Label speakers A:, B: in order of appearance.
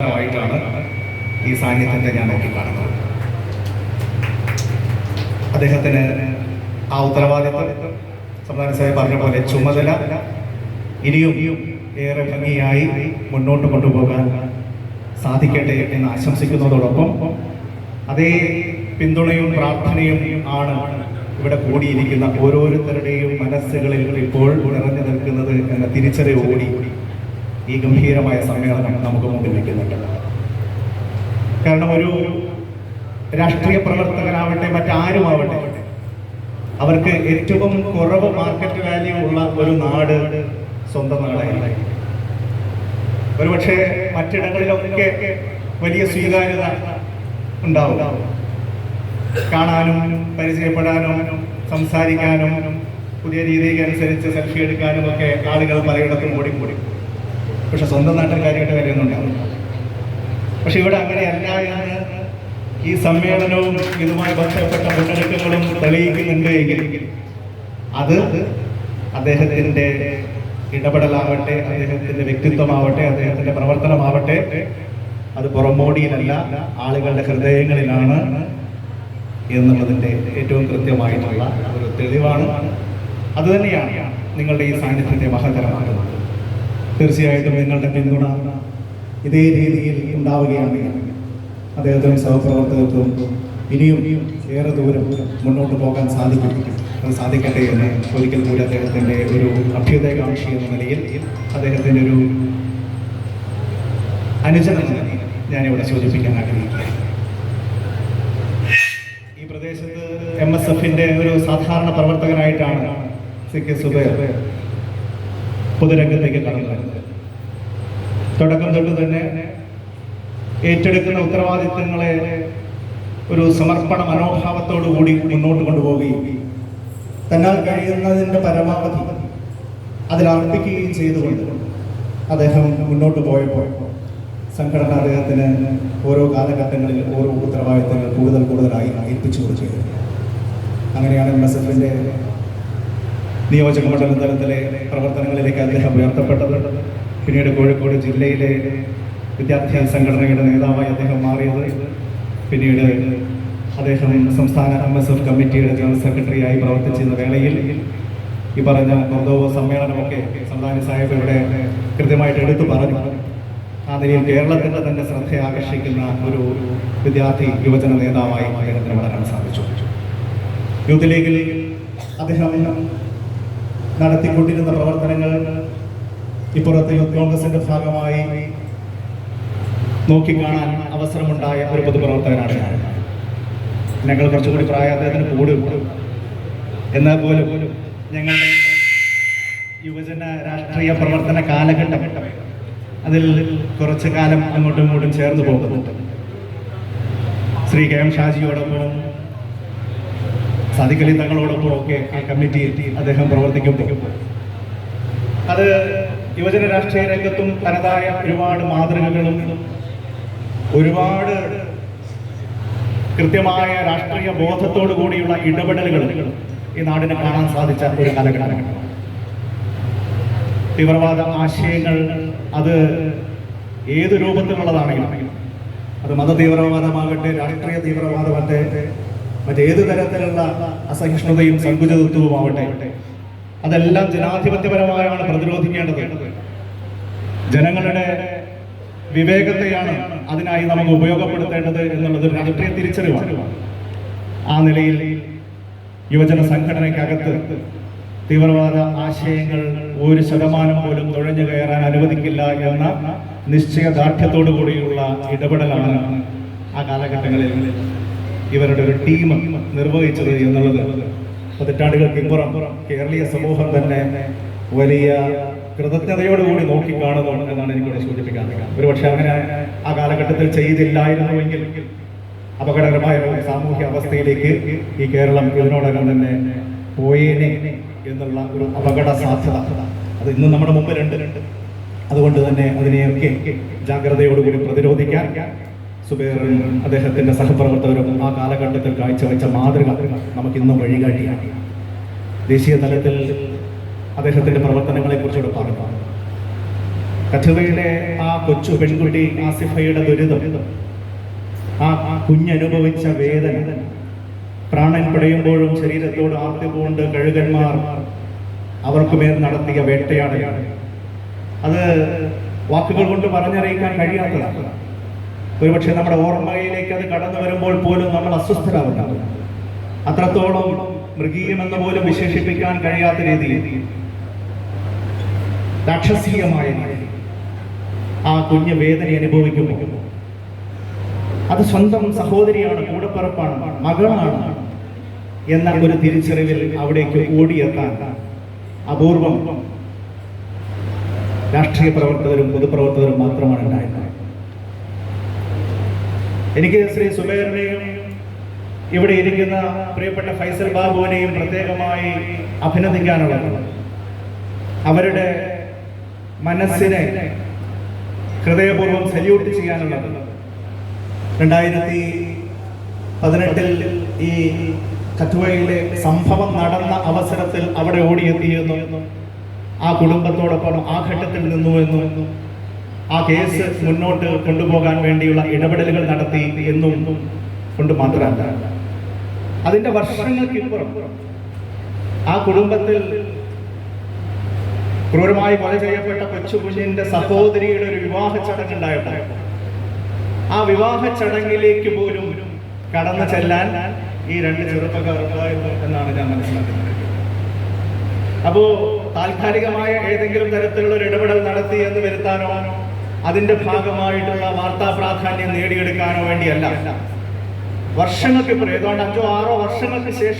A: ആയിട്ടാണ് ഈ സാന്നിധ്യത്തെ ഞാൻ നോക്കിക്കാണുന്നത്. അദ്ദേഹത്തിന് ആ ഉത്തരവാദിത്വം സംസ്ഥാന സഭ പറഞ്ഞ പോലെ ചുമതല ഇനിയും ഏറെ ഭംഗിയായി മുന്നോട്ട് കൊണ്ടുപോകാൻ സാധിക്കട്ടെ എന്ന് ആശംസിക്കുന്നതോടൊപ്പം അതേ പിന്തുണയും പ്രാർത്ഥനയും ആണ് ഇവിടെ കൂടിയിരിക്കുന്ന ഓരോരുത്തരുടെയും മനസ്സുകളിൽ ഇപ്പോൾ നിറഞ്ഞു നിൽക്കുന്നത് എന്ന തിരിച്ചറിവോടി ഈ ഗംഭീരമായ സമ്മേളനം നമുക്ക് മുമ്പിൽ വയ്ക്കുന്നുണ്ട് കാരണം ഒരു രാഷ്ട്രീയ പ്രവർത്തകനാവട്ടെ മറ്റാരുമാവട്ടെ അവർക്ക് ഏറ്റവും കുറവ് മാർക്കറ്റ് വാല്യൂ ഉള്ള ഒരു നാട് സ്വന്തം നാടായിരുന്നു ഒരുപക്ഷെ മറ്റിടങ്ങളിലൊക്കെ വലിയ സ്വീകാര്യത ഉണ്ടാവും. കാണാനും പരിചയപ്പെടാനും സംസാരിക്കാനും പുതിയ രീതിക്ക് അനുസരിച്ച് സെൽഫി എടുക്കാനും ഒക്കെ ആളുകൾ പലയിടത്തും ഓടിക്കൂടി പക്ഷെ സ്വന്തം നാട്ടിൽ കാര്യമായിട്ട് വരുന്നുണ്ടാവും പക്ഷെ ഇവിടെ അങ്ങനെ എന്ന് ഈ സമ്മേളനവും ഇതുമായി ബന്ധപ്പെട്ട മുന്നൊരുക്കങ്ങളും തെളിയിക്കുന്നുണ്ട് എങ്കിൽ അത് അദ്ദേഹത്തിന്റെ ഇടപെടലാവട്ടെ അദ്ദേഹത്തിന്റെ വ്യക്തിത്വമാവട്ടെ അദ്ദേഹത്തിന്റെ പ്രവർത്തനമാവട്ടെ അത് പുറമോടിയിലല്ല ആളുകളുടെ ഹൃദയങ്ങളിലാണ് എന്നുള്ളതിന്റെ ഏറ്റവും കൃത്യമായിട്ടുള്ള ഒരു തെളിവാണ്. അതുതന്നെയാണ് നിങ്ങളുടെ ഈ സാന്നിധ്യത്തെ മഹത്തരമാക്കുന്നത്. തീർച്ചയായിട്ടും നിങ്ങളുടെ പിന്തുണ ഇതേ രീതിയിൽ ഉണ്ടാവുകയാണെങ്കിൽ അദ്ദേഹത്തിനും സഹപ്രവർത്തകർക്കും ഇനിയും ഏറെ ദൂരം മുന്നോട്ട് പോകാൻ സാധിക്കും. അത് സാധിക്കട്ടെ എന്ന് ഒരിക്കൽ കൂടി അദ്ദേഹത്തിന്റെ ഒരു അഭ്യുദയകാംക്ഷി എന്ന നിലയിൽ അദ്ദേഹത്തിന്റെ ഒരു അനുചരണം ഞാനിവിടെ സൂചിപ്പിക്കാൻ ആഗ്രഹിക്കുകയാണ്. ഈ പ്രദേശത്ത് എം എസ് എഫിന്റെ ഒരു സാധാരണ പ്രവർത്തകനായിട്ടാണ് സി കെ സുബൈർ പൊതുരംഗത്തേക്ക് കടന്നു വരുന്നത് തുടക്കം തൊട്ട് തന്നെ ഏറ്റെടുക്കുന്ന ഉത്തരവാദിത്തങ്ങളെ ഒരു സമർപ്പണ മനോഭാവത്തോടു കൂടി മുന്നോട്ട് കൊണ്ടുപോവുകയും തന്നാൽ കഴിയുന്നതിന്റെ പരമാവധി അതിൽ അതിലർപ്പിക്കുകയും ചെയ്തുകൊണ്ട് അദ്ദേഹം മുന്നോട്ട് പോയപ്പോൾ സംഘടന അദ്ദേഹത്തിന് ഓരോ കാലഘട്ടങ്ങളിൽ ഓരോ ഉത്തരവാദിത്തങ്ങൾ കൂടുതൽ കൂടുതലായി ഏൽപ്പിച്ചു കൊടുക്കുകയും അങ്ങനെയാണ് എം എസ് എഫിന്റെ നിയോജക മണ്ഡല തലത്തിലെ പ്രവർത്തനങ്ങളിലേക്ക് അദ്ദേഹം ഉയർത്തപ്പെട്ടത്. പിന്നീട് കോഴിക്കോട് ജില്ലയിലെ വിദ്യാർത്ഥി സംഘടനയുടെ നേതാവായി അദ്ദേഹം മാറിയത്. പിന്നീട് അദ്ദേഹം സംസ്ഥാന എം എസ് എഫ് കമ്മിറ്റിയുടെ ജനറൽ സെക്രട്ടറിയായി പ്രവർത്തിച്ചിരുന്ന വേളയിൽ ഈ പറഞ്ഞ കൊന്തോവ സമ്മേളനമൊക്കെ സംസ്ഥാന സാഹിബ് ഇവിടെ കൃത്യമായിട്ട് എടുത്തു പറഞ്ഞു. ആ നിലയിൽ കേരളത്തിന്റെ തന്നെ ശ്രദ്ധ ആകർഷിക്കുന്ന ഒരു വിദ്യാർത്ഥി യുവജന നേതാവായി അദ്ദേഹത്തിന് വളരാൻ സാധിച്ചു. യൂത്ത് ലീഗിൽ അദ്ദേഹം നടത്തിക്കൊണ്ടിരുന്ന പ്രവർത്തനങ്ങൾ ഇപ്പുറത്തെ യൂത്ത് കോൺഗ്രസിന്റെ ഭാഗമായി നോക്കിക്കാണാൻ അവസരമുണ്ടായ ഒരു പൊതുപ്രവർത്തകനാണ് ഞങ്ങൾ കുറച്ചുകൂടി പ്രായം അദ്ദേഹത്തിന് കൂടും. എന്നാൽ പോലും ഞങ്ങൾ യുവജന രാഷ്ട്രീയ പ്രവർത്തന കാലഘട്ടം അതിൽ കുറച്ചു കാലം അങ്ങോട്ടും ഇങ്ങോട്ടും ചേർന്ന് പോകുന്നുണ്ട്. ശ്രീ കെ എം ഷാജിയോടൊപ്പം സാദിഖലി തങ്ങളോടൊപ്പം ഒക്കെ ആ കമ്മിറ്റി അദ്ദേഹം പ്രവർത്തിക്കുമ്പോൾ. അത് യുവജന രാഷ്ട്രീയ രംഗത്തും തനതായ ഒരുപാട് മാതൃകകളും ഒരുപാട് കൃത്യമായ രാഷ്ട്രീയ ബോധത്തോടു കൂടിയുള്ള ഇടപെടലുകളും ഈ നാടിനെ കാണാൻ സാധിച്ച ഒരു കാലഘട്ടമാണ്. തീവ്രവാദ ആശയങ്ങൾ അത് ഏത് രൂപത്തിലുള്ളതാണെങ്കിലും അത് മത തീവ്രവാദമാകട്ടെ രാഷ്ട്രീയ തീവ്രവാദമാകട്ടെ മറ്റേത് തരത്തിലുള്ള അസഹിഷ്ണുതയും സങ്കുചിതത്വവും ആവട്ടെ അതെല്ലാം ജനാധിപത്യപരമായാണ് പ്രതിരോധിക്കേണ്ടത്. ജനങ്ങളുടെ വിവേകത്തെയാണ് അതിനായി നമുക്ക് ഉപയോഗപ്പെടുത്തേണ്ടത് എന്നുള്ളത് രാഷ്ട്രീയ തിരിച്ചറിവാണ്. ആ നിലയിൽ യുവജന സംഘടനയ്ക്കകത്ത് തീവ്രവാദ ആശയങ്ങൾ ഒരു ശതമാനം പോലും തുഴഞ്ഞു കയറാൻ അനുവദിക്കില്ല എന്ന നിശ്ചയദാർഢ്യത്തോടു കൂടിയുള്ള ഇടപെടലാണ് ആ കാലഘട്ടങ്ങളിൽ. ഇവരുടെ ഒരു ടീം നിർവഹിച്ചത് എന്നുള്ളത് പതിറ്റാണ്ടുകൾക്ക് ഇപ്പുറം കേരളീയ സമൂഹം തന്നെ വലിയ കൃതജ്ഞതയോടുകൂടി നോക്കിക്കാണുന്നു എന്നാണ് എനിക്കിവിടെ സൂചിപ്പിക്കാൻ ഒരു പക്ഷേ അങ്ങനെ ആ കാലഘട്ടത്തിൽ ചെയ്തില്ലായിരുന്നുവെങ്കിൽ അപകടകരമായ ഒരു സാമൂഹ്യ അവസ്ഥയിലേക്ക് ഈ കേരളം ഇതിനോടകം തന്നെ പോയേനെ എന്നുള്ള ഒരു അപകട സാധ്യത. അത് ഇന്ന് നമ്മുടെ മുമ്പിലുണ്ട്. അതുകൊണ്ട് തന്നെ അതിനെയൊക്കെ ജാഗ്രതയോടുകൂടി പ്രതിരോധിക്കാൻ സുബേറും അദ്ദേഹത്തിന്റെ സഹപ്രവർത്തകരും ആ കാലഘട്ടത്തിൽ കാഴ്ചവെച്ച മാതൃക നമുക്ക് ഇന്നും വഴികാട്ടിയാണ്. ദേശീയ തലത്തിൽ അദ്ദേഹത്തിന്റെ പ്രവർത്തനങ്ങളെ കുറിച്ചുകൂടെ പറഞ്ഞു കഥവയുടെ ആ കൊച്ചു പെൺകുട്ടി ആസിഫയുടെ ദുരിതം ആ കുഞ്ഞനുഭവിച്ച വേദന പ്രാണൻ പിടയുമ്പോഴും ശരീരത്തോട് ആർത്തികൊണ്ട് കഴുകന്മാർ അവർക്കുമേൽ നടത്തിയ വേട്ടയാടലാണ്. അത് വാക്കുകൾ കൊണ്ട് പറഞ്ഞറിയിക്കാൻ കഴിയാത്തതാണ്. ഒരുപക്ഷെ നമ്മുടെ ഓർമ്മയിലേക്ക് അത് കടന്നു വരുമ്പോൾ പോലും നമ്മൾ അസ്വസ്ഥരാകുന്നു അത്രത്തോളം മൃഗീയമെന്ന് പോലും വിശേഷിപ്പിക്കാൻ കഴിയാത്ത രീതിയിൽ. രാക്ഷസീയമായ ആ കുഞ്ഞ് വേദന അനുഭവിക്കുമ്പോൾ അത് സ്വന്തം സഹോദരിയാണ് കൂടപ്പിറപ്പാണ് മകളാണ് എന്ന ഒരു തിരിച്ചറിവിൽ അവിടേക്ക് ഓടിയെത്താൻ അപൂർവം രാഷ്ട്രീയ പ്രവർത്തകരും പൊതുപ്രവർത്തകരും മാത്രമാണ് ഉണ്ടായിരുന്നത്. എനിക്ക് ശ്രീ സുബേറിനെയും ഇവിടെ ഇരിക്കുന്ന പ്രിയപ്പെട്ട ഫൈസൽ ബാബുവിനെയും പ്രത്യേകമായി അഭിനന്ദിക്കാനുള്ളത്. അവരുടെ മനസ്സിനെ ഹൃദയപൂർവം സല്യൂട്ട് ചെയ്യാനുള്ളത് രണ്ടായിരത്തി പതിനെട്ടിൽ ഈ കഥുവയിലെ സംഭവം നടന്ന അവസരത്തിൽ അവിടെ ഓടിയെത്തിയെന്നും ആ കുടുംബത്തോടൊപ്പം ആ ഘട്ടത്തിൽ നിന്നു നിന്നുവെന്നും ആ കേസ് മുന്നോട്ട് കൊണ്ടുപോകാൻ വേണ്ടിയുള്ള ഇടപെടലുകൾ നടത്തി എന്നും കൊണ്ട് മാത്രമല്ല. അതിന്റെ വർഷങ്ങൾക്കിപ്പുറം ആ കുടുംബത്തിൽ ക്രൂരമായി കൊല ചെയ്യപ്പെട്ട കൊച്ചുകുഞ്ഞിന്റെ സഹോദരിയുടെ ഒരു വിവാഹ ചടങ്ങ് ചടങ്ങുണ്ടായപ്പോൾ ആ വിവാഹ ചടങ്ങിലേക്ക് പോലും കടന്നു ചെല്ലാൻ ഈ രണ്ട് ചെറുപ്പക്കാരുണ്ടായിരുന്നു എന്നാണ് ഞാൻ മനസ്സിലാക്കുന്നത്. അപ്പോ താൽക്കാലികമായ ഏതെങ്കിലും തരത്തിലുള്ള ഒരു ഇടപെടൽ നടത്തി എന്ന് വരുത്താനോ അതിന്റെ ഭാഗമായിട്ടുള്ള വാർത്താ പ്രാധാന്യം നേടിയെടുക്കാനോ വേണ്ടിയല്ല. വർഷങ്ങൾക്ക് ഇപ്പോൾ ഏതാണ്ട് അഞ്ചോ ആറോ വർഷങ്ങൾക്ക് ശേഷം